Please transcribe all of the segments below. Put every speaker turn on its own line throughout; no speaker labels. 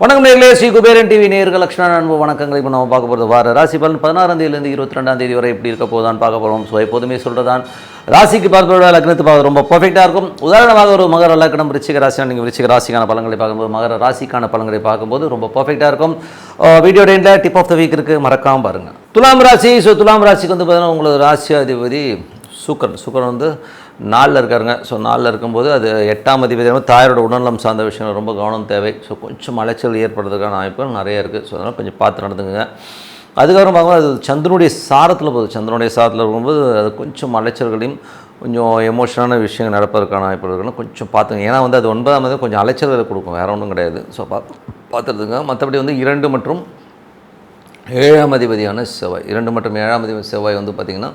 வணக்கம் நேர்களே ஸ்ரீ குபேரன் டிவி நேர்கள் லட்சுமண அன்பு வணக்கங்கள் இப்போ நம்ம பார்க்க போகிறது வார ராசி பலன் பதினாறாம் தேதியிலேருந்து இருபத்தி ரெண்டாம் தேதி வரை எப்படி இருக்க போதான் பார்க்க போகிறோம் ஸோ எப்போதுமே சொல்கிறதான் ராசிக்கு பார்ப்பதோட லக்னத்து பார்க்க ரொம்ப பர்ஃபெக்டாக இருக்கும். உதாரணமாக ஒரு மகர லக்னம் விருச்சிக ராசினா நீங்கள் விருச்சிக ராசிக்கான பலன்களை பார்க்கும்போது மகர ராசிக்கான பலன்களை பார்க்கும்போது ரொம்ப பர்ஃபெக்டாக இருக்கும். வீடியோ டேண்டில் டிப் ஆஃப் த வீக் இருக்குது மறக்காம பாருங்கள் துலாம் ராசி ஸோ துலாம் ராசிக்கு வந்து பார்த்தீங்கன்னா உங்களோட ராசி அதிபதி சுக்கரன். சுக்கரன் வந்து நாளில் இருக்காருங்க. ஸோ நாளில் இருக்கும்போது அது எட்டாம் அதிபதி வந்து தாயாரோட உடல்நலம் சார்ந்த விஷயங்கள் ரொம்ப கவனம் தேவை. ஸோ கொஞ்சம் அலைச்சல் ஏற்படுறதுக்கான வாய்ப்புகள் நிறைய இருக்குது ஸோ அதனால் கொஞ்சம் பார்த்து நடந்துங்க அதுக்கப்புறம் பார்க்கும்போது அது சந்திரனுடைய சாரத்தில் போகுது. சந்திரனுடைய சாரத்தில் இருக்கும்போது அது கொஞ்சம் அலைச்சல்களையும் கொஞ்சம் எமோஷனான விஷயங்கள் நடப்பதற்கான வாய்ப்பு இருக்குன்னு கொஞ்சம் பார்த்துங்க. ஏன்னா வந்து அது ஒன்பதாம் தேதி கொஞ்சம் அலைச்சல்களை கொடுக்கும். வேறு ஒன்றும் கிடையாது. ஸோ பார்த்து பார்த்துருதுங்க மற்றபடி வந்து இரண்டு மற்றும் ஏழாம் அதிபதியான செவ்வாய். இரண்டு மற்றும் ஏழாம் அதிபதி செவ்வாய் வந்து பார்த்திங்கன்னா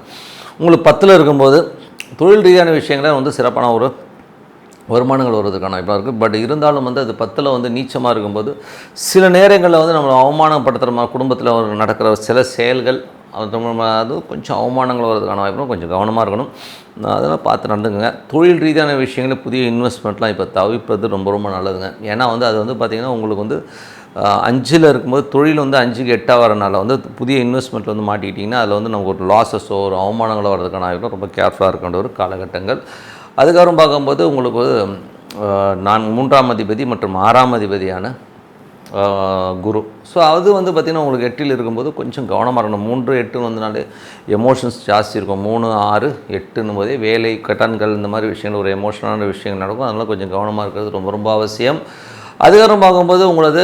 உங்களுக்கு பத்தில் இருக்கும்போது தொழில் ரீதியான விஷயங்கள வந்து சிறப்பான ஒரு வருமானங்கள் வருவதற்கான வாய்ப்பாக இருக்குது பட் இருந்தாலும் வந்து அது பத்தில் வந்து நீச்சமாக இருக்கும்போது சில நேரங்களில் வந்து நம்மளை அவமானப்படுத்துகிற மாதிரி குடும்பத்தில் நடக்கிற சில செயல்கள் அது கொஞ்சம் அவமானங்கள் வர்றதுக்கான வாய்ப்பு கொஞ்சம் கவனமாக இருக்கணும். அதெல்லாம் பார்த்து நடந்துங்க தொழில் ரீதியான விஷயங்களில் புதிய இன்வெஸ்ட்மெண்ட்லாம் இப்போ தவிர்ப்பது ரொம்ப ரொம்ப நல்லதுங்க. ஏன்னா வந்து அது வந்து பார்த்திங்கன்னா உங்களுக்கு வந்து அஞ்சில் இருக்கும்போது தொழில் வந்து அஞ்சுக்கு எட்டாக வரனால வந்து புதிய இன்வெஸ்ட்மெண்ட் வந்து மாட்டிக்கிட்டிங்கன்னா அதில் வந்து நமக்கு ஒரு லாஸஸோ ஒரு அவமானங்களோ வர்றதுக்கான வாய்ப்பு ரொம்ப கேர்ஃபுல்லாக இருக்கின்ற ஒரு காலகட்டங்கள். அதுக்கப்புறம் பார்க்கும்போது உங்களுக்கு நான் மூன்றாம் அதிபதி மற்றும் ஆறாம் அதிபதியான குரு. ஸோ அது வந்து பார்த்திங்கன்னா உங்களுக்கு எட்டில் இருக்கும்போது கொஞ்சம் கவனமாக இருக்கணும். மூன்று எட்டு வந்தனாலே எமோஷன்ஸ் ஜாஸ்தி இருக்கும். மூணு ஆறு எட்டுன்னும் போதே வேலை கட்டன்கள் இந்த மாதிரி விஷயங்கள் ஒரு எமோஷனான விஷயங்கள் நடக்கும். அதனால் கொஞ்சம் கவனமாக இருக்கிறது ரொம்ப ரொம்ப அவசியம். அதுக்கப்புறம் பார்க்கும்போது உங்களது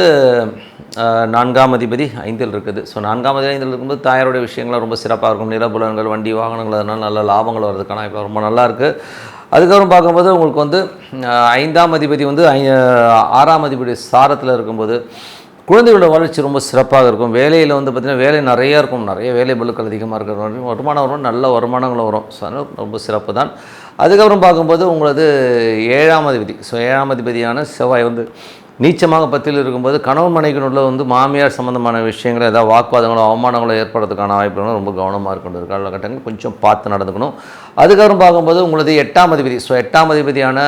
நான்காம் அதிபதி ஐந்தில் இருக்குது. ஸோ நான்காம் அதிபதி ஐந்தில் இருக்கும்போது தாயாருடைய விஷயங்கள்லாம் ரொம்ப சிறப்பாக இருக்கும். நிலபுலன்கள் வண்டி வாகனங்கள் அதனால் நல்ல லாபங்கள் வர்றதுக்கான இப்போ ரொம்ப நல்லா இருக்குது அதுக்கப்புறம் பார்க்கும்போது உங்களுக்கு வந்து ஐந்தாம் அதிபதி வந்து ஐ ஆறாம் அதிபதி சாரத்தில் இருக்கும்போது குழந்தைகளோட வளர்ச்சி ரொம்ப சிறப்பாக இருக்கும். வேலையில் வந்து பார்த்திங்கன்னா வேலை நிறையா இருக்கும். நிறைய வேலை பலுக்கள் அதிகமாக இருக்கிற வருமானம் வரும். நல்ல வருமானங்களும் வரும். ஸோ அதனால் ரொம்ப சிறப்பு தான். அதுக்கப்புறம் பார்க்கும்போது உங்களது ஏழாம் அதிபதி. ஸோ ஏழாம் அதிபதியான செவ்வாய் வந்து நீச்சமாக பத்தில் இருக்கும்போது கணவன் மனைவிக்குள்ள வந்து மாமியார் சம்மந்தமான விஷயங்கள் ஏதாவது வாக்குவாதங்களோ அவமானங்களோ ஏற்படுறதுக்கான வாய்ப்புகளும் ரொம்ப கவனமாக இருக்கணும். காலகட்டங்கள் கொஞ்சம் பார்த்து நடந்துக்கணும். அதுக்கப்புறம் பார்க்கும்போது உங்களது எட்டாம் அதிபதி ஸோ எட்டாம் அதிபதியான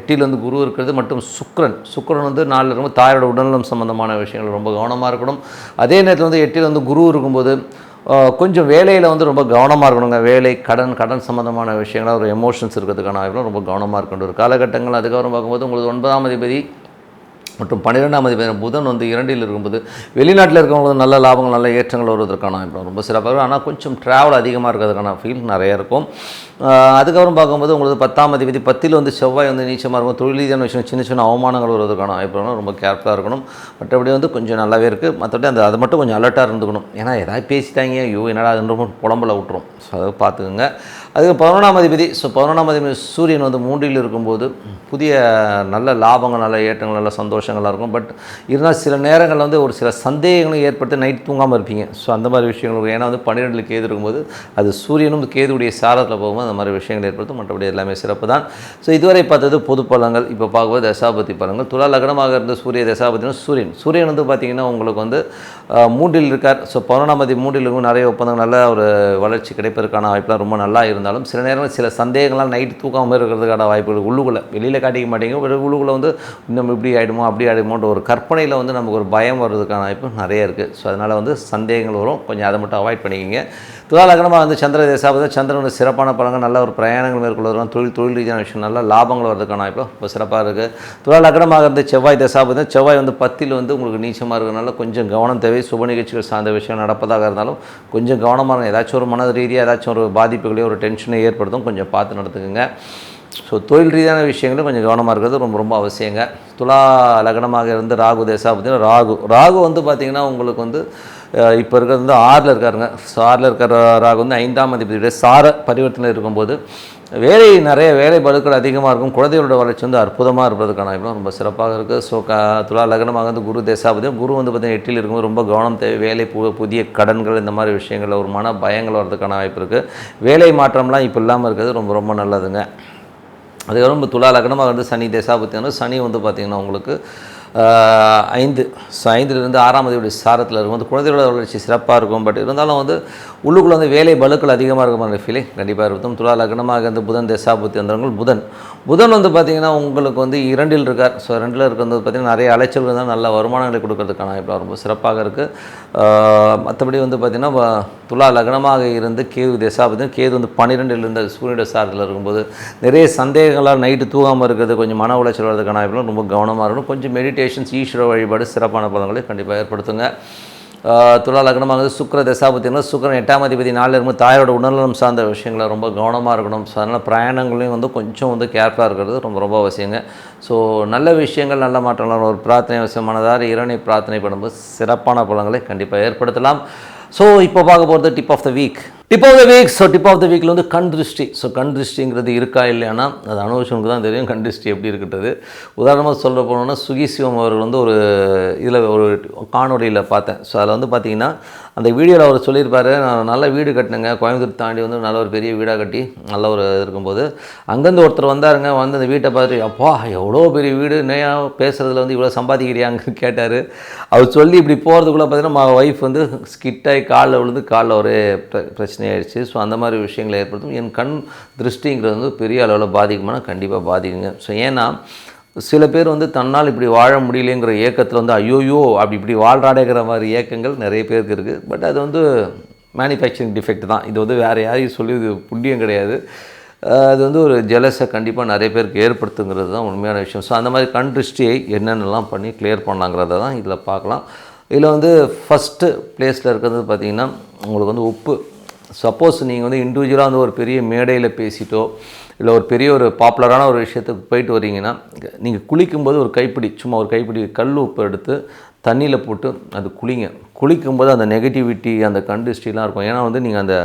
எட்டில் வந்து குரு இருக்கிறது மற்றும் சுக்ரன் சுக்ரன் வந்து நாளில் இருக்கும்போது தாயோட உடல்நலம் சம்மந்தமான விஷயங்கள் ரொம்ப கவனமாக இருக்கணும். அதே நேரத்தில் வந்து எட்டில் வந்து குரு இருக்கும்போது கொஞ்சம் வேலையில் வந்து ரொம்ப கவனமாக இருக்கணுங்க. வேலை கடன் கடன் சம்மந்தமான விஷயங்களாக ஒரு எமோஷன்ஸ் இருக்கிறதுக்கான வாய்ப்புகளும் ரொம்ப கவனமாக இருக்கணும். ஒரு காலகட்டங்கள் அதுக்கப்புறம் பார்க்கும்போது உங்களுக்கு ஒன்பதாம் அதிபதி மற்றும் பன்னிரெண்டாம் அதிபதி புதன் வந்து இரண்டில் இருக்கும்போது வெளிநாட்டில் இருக்கவங்களுக்கு நல்ல லாபங்கள் நல்ல ஏற்றங்கள் வருவதற்கான இப்போ ரொம்ப சிறப்பாக ஆனால் கொஞ்சம் ட்ராவல் அதிகமாக இருக்கிறதுக்கான ஃபீல் நிறையா இருக்கும். அதுக்கப்புறம் பார்க்கும்போது உங்களுக்கு பத்தாம் அதிபதி பத்தில் வந்து செவ்வாய் வந்து நீச்சமாக இருக்கும். தொழில் ரீதியான விஷயம் சின்ன சின்ன அவமானங்கள் வருவதற்கான வாய்ப்பு ரொம்ப கேர்ஃபுல்லாக இருக்கணும். மற்றபடி வந்து கொஞ்சம் நல்லாவே இருக்குது மற்றபடி அந்த அதை மட்டும் கொஞ்சம் அலர்ட்டாக இருந்துக்கணும். ஏன்னா ஏதாவது பேசிட்டாங்க. ஐயோ என்னடா அதுன்ற புலம்பில் விட்டுரும். ஸோ அதை பார்த்துக்குங்க. அதுக்கு பதினொன்றாம் அதிபதி ஸோ பதினொன்றாம் அதிபதி சூரியன் வந்து மூன்றில் இருக்கும்போது புதிய நல்ல லாபங்கள் நல்ல ஏற்றங்கள் நல்ல சந்தோஷங்களாக இருக்கும். பட் இருந்தால் சில நேரங்களில் வந்து ஒரு சில சந்தேகங்களும் ஏற்படுத்தி நைட் தூங்காமல் இருப்பீங்க. ஸோ அந்த மாதிரி விஷயங்கள் ஏன்னா வந்து பன்னிரெண்டில் கேது இருக்கும்போது அது சூரியனும் கேதுடைய சாரத்தில் போகும்போது அந்த மாதிரி விஷயங்கள் ஏற்படுத்தும். மற்றபடி எல்லாமே சிறப்பு தான். ஸோ இதுவரை பார்த்தது பொது பலங்கள் இப்போ பார்க்கும்போது தசாபதி பலங்கள். துலா லக்னமாக இருந்த சூரிய தசாபதினா சூரியன். சூரியன் வந்து பார்த்திங்கன்னா உங்களுக்கு வந்து மூன்றில் இருக்கார். ஸோ பதினொன்றாம் தேதி மூன்றில் இருக்கும். நிறைய ஒப்பந்தங்கள் நல்ல ஒரு வளர்ச்சி கிடைப்பதற்கான வாய்ப்புலாம் ரொம்ப நல்லா இருந்தாலும் சில நேரம் சில சந்தேகங்கள்லாம் நைட்டு தூக்காமல் இருக்கிறதுக்கான வாய்ப்புகள் உள்ளுக்குள்ளே. வெளியில் காட்டிக்க மாட்டேங்க. உள்ளுக்குள்ளே வந்து இன்னும் இப்படி ஆகிடுமோ அப்படி ஆகிடுமோன்ற ஒரு கற்பனையில் வந்து நமக்கு ஒரு பயம் வர்றதுக்கான வாய்ப்பு நிறைய இருக்குது ஸோ அதனால் வந்து சந்தேகங்கள் வரும். கொஞ்சம் அதை மட்டும் அவாய்ட் பண்ணிக்கிங்க. துலா லக்னமாக வந்து சந்திர தேசாபதி சந்திரனோட சிறப்பான பலங்கள் நல்ல ஒரு பிரயாணங்கள் மேற்கொள்வதும் தொழில் தொழில் ரீதியான விஷயம் நல்ல லாபங்கள் வரதுக்கான இப்போ இப்போ சிறப்பாக இருக்குது துலா லக்னமாக இருந்து செவ்வாய் தேசாபதி செவ்வாய் வந்து பத்தில் வந்து உங்களுக்கு நீச்சமாக இருக்கிறனால கொஞ்சம் கவனம் தேவை. சுப நிகழ்ச்சிகள் சார்ந்த விஷயம் நடப்பதாக இருந்தாலும் கொஞ்சம் கவனமாக ஏதாச்சும் ஒரு மன ரீதியாக ஏதாச்சும் ஒரு பாதிப்புகளையோ ஒரு டென்ஷனை ஏற்படுத்தும். கொஞ்சம் பார்த்து நடத்துக்குங்க ஸோ தொழில் ரீதியான விஷயங்களும் கொஞ்சம் கவனமாக இருக்கிறது ரொம்ப ரொம்ப அவசியங்க. துலா லக்னமாக இருந்து ராகு தேசா தேசாபதி ராகு. ராகு வந்து பார்த்திங்கன்னா உங்களுக்கு வந்து இப்போ இருக்கிறது வந்து ஆறில் இருக்காருங்க. ஸோ ஆறில் இருக்கிற ராகு வந்து ஐந்தாம் அதிபதியுடைய சார பரிவர்த்தனை இருக்கும்போது வேலை நிறைய வேலை பலுக்கள் அதிகமாக இருக்கும். குழந்தைகளோட வளர்ச்சி வந்து அற்புதமாக இருப்பதற்கான இப்போ ரொம்ப சிறப்பாக இருக்குது ஸோ க துலா லக்னமாக வந்து குரு தேசாபதியும் குரு வந்து பார்த்திங்கன்னா எட்டில் இருக்கும்போது ரொம்ப கவனம் தேவை. வேலை பு புதிய கடன்கள் இந்த மாதிரி விஷயங்களில் ஒரு மன பயங்கள் வர்றதுக்கான வாய்ப்பு இருக்குது வேலை மாற்றம்லாம் இப்போ இல்லாமல் இருக்கிறது ரொம்ப ரொம்ப நல்லதுங்க. அதுக்கப்புறம் துலா லக்னமாக வந்து சனி தேசா வந்து சனி வந்து பார்த்திங்கன்னா உங்களுக்கு ஐந்து ஸோ ஐந்துலேருந்து ஆறாம் தேதியுடைய சாரத்தில் இருக்கும் வந்து குழந்தைகளோட வளர்ச்சி சிறப்பாக இருக்கும். பட் இருந்தாலும் வந்து உள்ளுக்குள்ளே வந்து வேலை பலுக்கள் அதிகமாக இருக்கும் அந்த ஃபீலிங் கண்டிப்பாக இருக்கும். துலா லக்னமாக இருந்து புதன் தசாபுத்தி வந்தவங்கள் புதன். புதன் வந்து பார்த்திங்கன்னா உங்களுக்கு வந்து இரண்டில் இருக்கார். ஸோ ரெண்டில் இருக்கிறது பார்த்திங்கன்னா நிறைய அலைச்சல் இருந்தால் நல்ல வருமானங்களை கொடுக்கறதுக்கான இப்போ ரொம்ப சிறப்பாக இருக்குது மற்றபடி வந்து பார்த்திங்கன்னா துலா லக்னமாக இருந்து கேது தசாபதி கேது வந்து பன்னிரெண்டில் இருந்த சூரியனுடைய சாரத்தில் இருக்கும்போது நிறைய சந்தேகங்களால் நைட்டு தூங்காமல் இருக்கிறது கொஞ்சம் மன உளைச்சல் வர்றதுக்கான ரொம்ப கவனமாக இருக்கணும். கொஞ்சம் மெடிடேஷன்ஸ் ஈஸ்வர வழிபாடு சிறப்பான பலன்களை கண்டிப்பாக ஏற்படுத்துங்க. துலா லக்னமாக சுக்கர தசாபத்தினா சுக்கரன் எட்டாம் அதிபதி நாளில் இருக்கும்போது தாயோட உடல்நலம் சார்ந்த விஷயங்களை ரொம்ப கவனமாக இருக்கணும். ஸோ அதனால் பிரயாணங்களையும் வந்து கொஞ்சம் வந்து கேர்ஃபுல்லாக இருக்கிறது ரொம்ப ரொம்ப அவசியங்க. ஸோ நல்ல விஷயங்கள் நல்ல மாற்றங்கள் ஒரு பிரார்த்தனை அவசியமானதாக இறைவனை பிரார்த்தனை பண்ணும்போது சிறப்பான பலன்களை கண்டிப்பாக ஏற்படுத்தலாம். ஸோ இப்போ பார்க்க போகிறது tip of the week tip of the week so tip of the வீக்கில் வந்து கண் திருஷ்டி. ஸோ கண் திருஷ்டிங்கிறது இருக்கா இல்லையானா? அது அனுபவிச்சவனுக்கு தான் தெரியும். கண் திருஷ்டி எப்படி இருக்கிறது உதாரணமாக சொல்ல போனோம்னா சுகி சிவம் அவர்கள் வந்து ஒரு இதில் ஒரு காணொலியில் பார்த்தேன். ஸோ அதில் வந்து பார்த்தீங்கன்னா அந்த வீடியோவில் அவர் சொல்லியிருப்பார் நான் நல்ல வீடு கட்டினேங்க. கோயம்புத்தூர் தாண்டி வந்து நல்ல ஒரு பெரிய வீடாக கட்டி நல்ல ஒரு இருக்கும்போது அங்கேருந்து ஒருத்தர் வந்தாருங்க. வந்து அந்த வீட்டை பார்த்துட்டு அப்பா எவ்வளோ பெரிய வீடு? நேயா பேசுகிறதுல வந்து இவ்வளோ சம்பாதிக்கிறியாங்க கேட்டார். அவர் சொல்லி இப்படி போகிறதுக்குள்ளே பார்த்தீங்கன்னா ஒய்ஃப் வந்து ஸ்கிட்டாகி காலில் விழுந்து காலில் ஒரு பிரச்சனை பிரச்சனையாயிடுச்சு ஸோ அந்த மாதிரி விஷயங்களை ஏற்படுத்தும். என் கண் திருஷ்டிங்கிறது வந்து பெரிய அளவில் பாதிக்குமானா கண்டிப்பாக பாதிக்குங்க. ஸோ ஏன்னா சில பேர் வந்து தன்னால் இப்படி வாழ முடியலைங்கிற ஏக்கத்தில் வந்து ஐயோயோ அப்படி இப்படி வாழ்றாடேங்கிற மாதிரி ஏக்கங்கள் நிறைய பேருக்கு இருக்குது பட் அது வந்து மேனுஃபேக்சரிங் டிஃபெக்ட் தான். இது வந்து வேறு யாரையும் சொல்லி இது புண்ணியம் கிடையாது. அது வந்து ஒரு ஜெலஸை கண்டிப்பாக நிறைய பேருக்கு ஏற்படுத்துங்கிறது தான் உண்மையான விஷயம். ஸோ அந்த மாதிரி கண் திருஷ்டியை என்னென்னலாம் பண்ணி கிளியர் பண்ணாங்கிறத தான் இதில் பார்க்கலாம். இதில் வந்து ஃபஸ்ட்டு ப்ளேஸில் இருக்கிறது பார்த்திங்கன்னா உங்களுக்கு வந்து உப்பு சப்போஸ் நீங்கள் வந்து இண்டிவிஜுவலாக வந்து ஒரு பெரிய மேடையில் பேசிட்டோ இல்லை ஒரு பெரிய ஒரு பாப்புலரான ஒரு விஷயத்துக்கு போயிட்டு வரீங்கன்னா நீங்கள் குளிக்கும்போது ஒரு கைப்பிடி சும்மா ஒரு கைப்பிடி கல் உப்பு எடுத்து தண்ணியில் போட்டு அது குளிங்க. குளிக்கும்போது அந்த நெகட்டிவிட்டி அந்த கண்டிஸ்ட்ரிலாம் இருக்கும். ஏன்னா வந்து நீங்கள் அந்த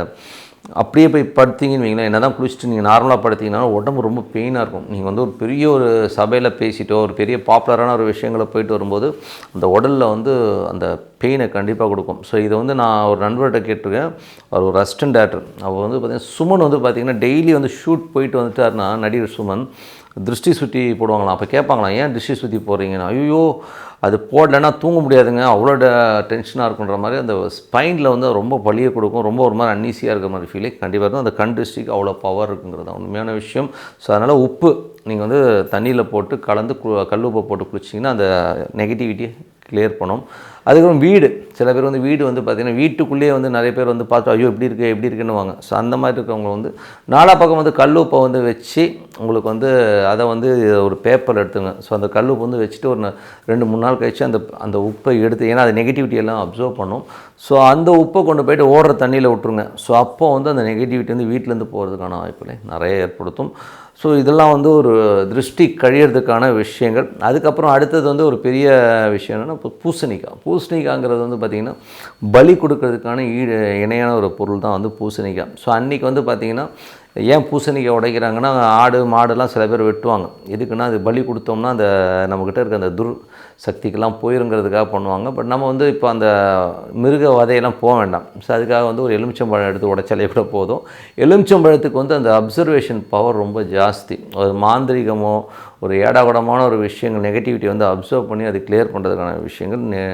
அப்படியே போய் படுத்தீங்கன்னு வைங்களேன் என்ன தான் குளிச்சுட்டு நீங்கள் நார்மலாக படுத்தீங்கன்னா உடம்பு ரொம்ப பெயினாக இருக்கும். நீங்கள் வந்து ஒரு பெரிய ஒரு சபையில் பேசிட்டோ ஒரு பெரிய பாப்புலரான ஒரு விஷயங்களை போயிட்டு வரும்போது அந்த உடலில் வந்து அந்த பெயினை கண்டிப்பாக கொடுக்கும். ஸோ இதை வந்து நான் ஒரு நண்பர்கிட்ட கேட்டிருக்கேன். அவர் ஒரு அசிஸ்டன்ட் டேரக்டர் அவர் வந்து பார்த்திங்கன்னா சுமன் வந்து பார்த்தீங்கன்னா டெய்லி வந்து ஷூட் போயிட்டு வந்துட்டார்னா நடிகர் சுமன் திருஷ்டி சுற்றி போடுவாங்களாம். அப்போ கேட்பாங்களாம் ஏன் திருஷ்டி சுற்றி போடுறீங்கன்னா? ஐயோ அது போடலைன்னா தூங்க முடியாதுங்க. அவ்வளோ டென்ஷனாக இருக்குன்ற மாதிரி அந்த ஸ்பைனில் வந்து ரொம்ப பழியை கொடுக்கும். ரொம்ப ஒரு மாதிரி அன்னீசியாக இருக்கிற மாதிரி ஃபீலிங் கண்டிப்பாக இருக்கும். அந்த கண் டிஸ்ட்ரிக் அவ்வளோ பவர் இருக்குங்கிறது உண்மையான விஷயம். ஸோ அதனால் உப்பு நீங்கள் வந்து தண்ணியில் போட்டு கலந்து கு கல் உப்பை போட்டு குளிச்சிங்கன்னா அந்த நெகட்டிவிட்டியை கிளியர் பண்ணும். அதுக்கப்புறம் வீடு. சில பேர் வந்து வீடு வந்து பார்த்திங்கன்னா வீட்டுக்குள்ளேயே வந்து நிறைய பேர் வந்து பார்த்து ஐயோ எப்படி இருக்குது எப்படி இருக்குன்னு வாங்க ஸோ அந்த மாதிரி இருக்கவங்க வந்து நாலா பக்கம் வந்து கல் உப்பை வந்து வச்சு உங்களுக்கு வந்து அதை வந்து ஒரு பேப்பர் எடுத்துங்க. ஸோ அந்த கல் உப்பு வந்து வச்சுட்டு ஒரு ரெண்டு மூணு நாள் கழிச்சு அந்த அந்த உப்பை எடுத்து ஏன்னா அது நெகட்டிவிட்டி எல்லாம் அப்சர்வ் பண்ணும். ஸோ அந்த உப்பை கொண்டு போயிட்டு ஓடுற தண்ணியில் விட்டுருங்க. ஸோ அப்போ வந்து அந்த நெகட்டிவிட்டி வந்து வீட்டிலேருந்து போகிறதுக்கான வாய்ப்புகளை நிறைய ஏற்படுத்தும். ஸோ இதெல்லாம் வந்து ஒரு திருஷ்டி கழியறதுக்கான விஷயங்கள். அதுக்கப்புறம் அடுத்தது வந்து ஒரு பெரிய விஷயம் என்னென்னா இப்போ பூசணிக்காய். பூசணிக்காய்ங்கிறது வந்து பார்த்திங்கன்னா பலி கொடுக்கறதுக்கான ஈடு இணையான ஒரு பொருள் தான் வந்து பூசணிக்காய். ஸோ அன்றைக்கி வந்து பார்த்திங்கன்னா ஏன் பூசணிக்காய் உடைக்கிறாங்கன்னா ஆடு மாடுலாம் சில பேர் வெட்டுவாங்க. எதுக்குன்னா அது பலி கொடுத்தோம்னா அந்த நம்மக்கிட்ட இருக்க அந்த துர் சக்திக்கெல்லாம் போயிருங்கிறதுக்காக பண்ணுவாங்க. பட் நம்ம வந்து இப்போ அந்த மிருக வதையெல்லாம் போக வேண்டாம். ஸோ அதுக்காக வந்து ஒரு எலுமிச்சம்பழம் எடுத்து உடைச்சாலே கூட போதும். எலுமிச்சம்பழத்துக்கு வந்து அந்த அப்சர்வேஷன் பவர் ரொம்ப ஜாஸ்தி. ஒரு மாந்திரிகமோ ஒரு ஏடாகுடமான ஒரு விஷயங்கள் நெகட்டிவிட்டி வந்து அப்சர்வ் பண்ணி அது கிளியர் பண்ணுறதுக்கான விஷயங்கள் நெ-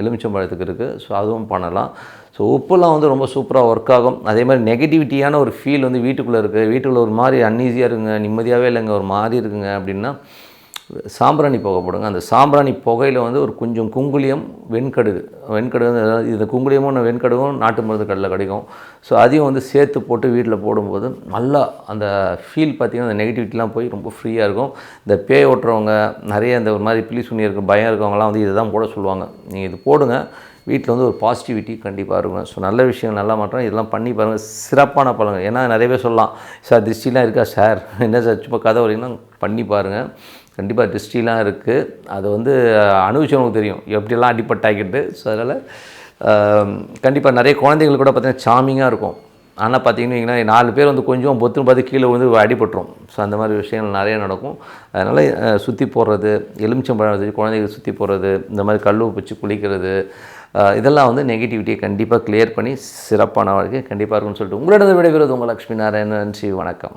எலுமிச்சம்பழத்துக்கு இருக்குது ஸோ அதுவும் பண்ணலாம். ஸோ உப்புலாம் வந்து ரொம்ப சூப்பராக ஒர்க் ஆகும். அதே மாதிரி நெகட்டிவிட்டியான ஒரு ஃபீல் வந்து வீட்டுக்குள்ளே இருக்குது வீட்டுக்குள்ளே ஒரு மாதிரி அன்ஈஸியாக இருக்குங்க நிம்மதியாகவே இல்லைங்க ஒரு மாதிரி இருக்குங்க அப்படின்னா சாம்பிராணி புகை போடுங்க. அந்த சாம்பிராணி புகையில் வந்து ஒரு கொஞ்சம் குங்குளியம் வெண்கடுகு. வெண்கடுகு வந்து அதாவது இந்த குங்குளியமும் வெண்கடுகும் நாட்டு மருந்து கடையில் கிடைக்கும். ஸோ அதையும் வந்து சேர்த்து போட்டு வீட்டில் போடும்போது நல்லா அந்த ஃபீல் பார்த்திங்கன்னா அந்த நெகட்டிவிட்டிலாம் போய் ரொம்ப ஃப்ரீயாக இருக்கும். இந்த பேய் ஓட்டுறவங்க நிறைய இந்த ஒரு மாதிரி பிளி சுண்ணி இருக்க பயம் இருக்கவங்கலாம் வந்து இதை தான் போட சொல்லுவாங்க. நீங்கள் இது போடுங்க. வீட்டில் வந்து ஒரு பாசிட்டிவிட்டி கண்டிப்பாக இருக்கும். ஸோ நல்ல விஷயம் நல்லா மாற்றம். இதெல்லாம் பண்ணி பாருங்கள் சிறப்பான பலன்கள். ஏன்னா நிறைய பேர் சொல்லலாம் சார் திருஷ்டிலாம் இருக்கா சார்? என்ன சார் சும்மா கதை வரீங்கன்னா பண்ணி பாருங்கள் கண்டிப்பாக திருஷ்டிலாம் இருக்குது அது வந்து அனுபவிச்சவங்களுக்கு தெரியும். எப்படியெல்லாம் அடிப்பட்டாக்கிட்டு ஸோ அதனால் கண்டிப்பாக நிறைய குழந்தைகள் கூட பார்த்திங்கன்னா சாமிங்காக இருக்கும். ஆனால் பார்த்திங்கன்னு நாலு பேர் வந்து கொஞ்சம் பொத்துன்னு பார்த்து கீழே வந்து அடிபட்டுரும். ஸோ அந்த மாதிரி விஷயங்கள் நிறைய நடக்கும். அதனால் சுற்றி போடுறது எலுமிச்சம்பழம் வச்சு குழந்தைகள் சுற்றி போடுறது இந்த மாதிரி கல் வச்சு குளிக்கிறது இதெல்லாம் வந்து நெகட்டிவிட்டியை கண்டிப்பாக கிளியர் பண்ணி சிறப்பான வாழ்க்கை கண்டிப்பாக இருக்கும்னு சொல்லிட்டு உங்களிடம் விடைபெறுவது உங்கள் லக்ஷ்மி நாராயணன். ஸ்ரீ வணக்கம்.